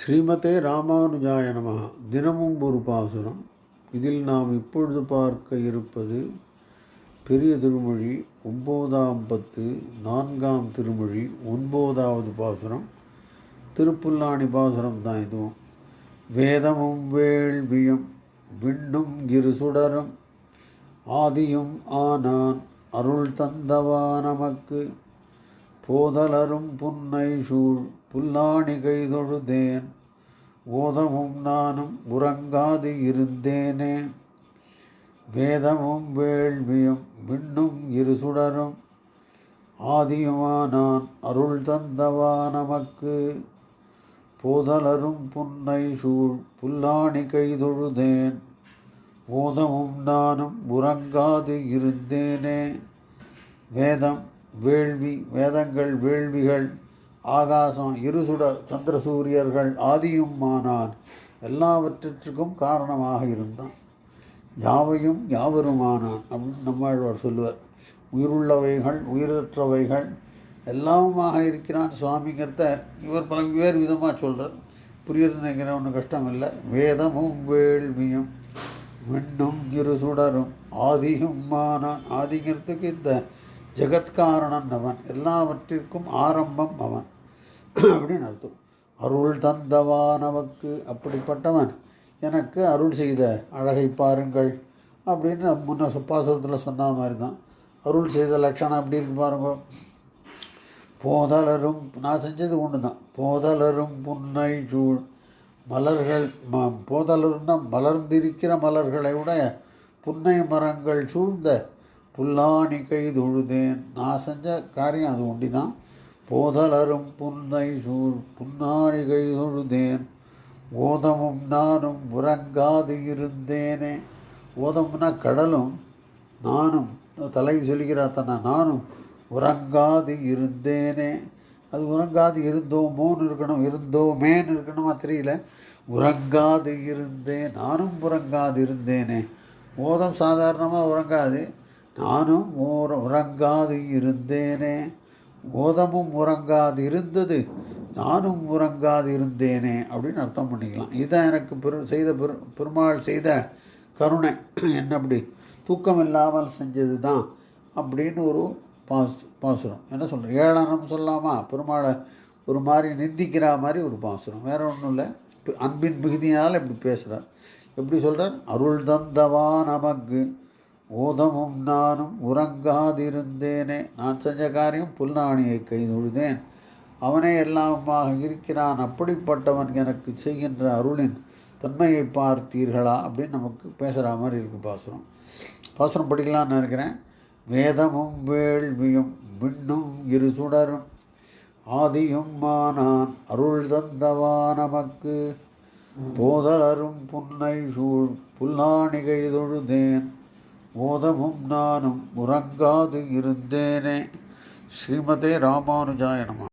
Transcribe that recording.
ஸ்ரீமதே ராமானுஜாய நம. தினமும் ஒரு பாசுரம். இதில் நாம் இப்பொழுது பார்க்க இருப்பது பெரிய திருமொழி ஒம்போதாம் பத்து நான்காம் திருமொழி ஒன்பதாவது பாசுரம். திருப்புல்லாணி பாசுரம் தான் இதுவும் வேதமும் வேள்வியும் விண்ணும் இரு சுடரும். ஆதியும் ஆனான் அருள் தந்தவா நமக்கு. போதலரும் புன்னை சூழ் புல்லாணி கைதொழுதேன் ஓதமும் நானும் உறங்காது இருந்தேனே. வேதமும் வேள்வியும் விண்ணும் இரு சுடரும். ஆதியுமானான் அருள் தந்தவா நமக்கு. போதலரும் புன்னை சூழ் புல்லாணி கைதொழுதேன் ஓதமும் நானும் உறங்காது இருந்தேனே. வேதம் வேள்வி வேதங்கள் வேள்விகள் ஆகாசம் இருசுடர் சந்திர சூரியர்கள் ஆதியும் மானான் எல்லாவற்றிற்கும் காரணமாக இருந்தான். யாவையும் யாவருமானான் அப்படின்னு நம்மாழ்வார் சொல்லுவார். உயிருள்ளவைகள் உயிரற்றவைகள் எல்லாமுமாக இருக்கிறான் சுவாமிங்கிறத இவர் பல வேறு விதமாக சொல்கிறார் புரியுறது நினைக்கிற ஒன்றும் கஷ்டம் இல்லை வேதமும் வேள்வியும் விண்ணும் இரு சுடரும் ஆதியும் மானான். ஆதிங்கிறதுக்கு இந்த ஜெகத்காரணன் அவன். எல்லாவற்றிற்கும் ஆரம்பம் அவன். அப்படின்னு அர்த்தம். அருள் தந்தவான் அப்படிப்பட்டவன். எனக்கு அருள் செய்த அழகை பாருங்கள். அப்படின்னு முன்ன சுப்பாசத்தில் சொன்ன மாதிரி தான் அருள் செய்த லட்சணம் அப்படி இருக்கு பாருங்க. போதலரும் நான் செஞ்சது ஒன்று தான் போதலரும் புன்னை சூழ் மலர்கள் ம போதலருன்னா மலர்ந்திருக்கிற மலர்களை உடைய புன்னை மரங்கள் சூழ்ந்த புல்லாணி கை தொழுதேன் நான் செஞ்ச காரியம் அது ஒண்டி தான் போதலரும் புன்னை சூழ் புன்னாணி கை தொழுதேன் ஓதமும் நானும் உறங்காது இருந்தேனே. ஓதம்னா கடலும் நானும் தலைவி சொல்லிக்கிறா நானும் உறங்காது இருந்தேனே. அது உறங்காது இருந்தோமோன்னு இருக்கணும் இருந்தோமேன்னு இருக்கணுமா தெரியல. உறங்காது இருந்தேன் நானும் உறங்காது இருந்தேனே. ஓதம் சாதாரணமாக உறங்காது. நானும் ஓர உறங்காது இருந்தேனே. கோதமும் உறங்காது இருந்தது நானும் உறங்காது இருந்தேனே அப்படின்னு அர்த்தம் பண்ணிக்கலாம். இதுதான் எனக்கு பெரு செய்த பெரு பெருமாள் செய்த கருணை. என்ன அப்படி? தூக்கம் இல்லாமல் செஞ்சது தான் அப்படின்னு ஒரு பாசு பாசுரம். என்ன சொல்கிறேன் ஏளனம் சொல்லாமா? பெருமாளை ஒரு மாதிரி நிந்திக்கிற மாதிரி ஒரு பாசுரம். வேறு ஒன்றும் இல்லை. அன்பின் மிகுதியால் இப்படி பேசுகிறார் எப்படி சொல்கிறார் அருள் தந்தவா நமக்கு ஓதமும் நானும் உறங்காதிருந்தேனே. நான் செஞ்ச காரியம் புல்நாணியை கைதொழுதேன் அவனே எல்லாமாக இருக்கிறான். அப்படிப்பட்டவன் எனக்கு செய்கின்ற அருளின் தன்மையை பார்த்தீர்களா? அப்படின்னு நமக்கு பேசுகிற மாதிரி இருக்குது பாசுரம். பாசுரம் படிக்கலான்னு நினைக்கிறேன். வேதமும் வேள்வியும் விண்ணும் இரு சுடரும். ஆதியும் மானான் அருள் தந்தவா நமக்கு. போதலரும் புன்னை சூழ் புல்லாணிகை தொழுதேன். ஓதமும் நானும் உறங்காது இருந்தேனே. ஸ்ரீமதே ராமானுஜாய நம.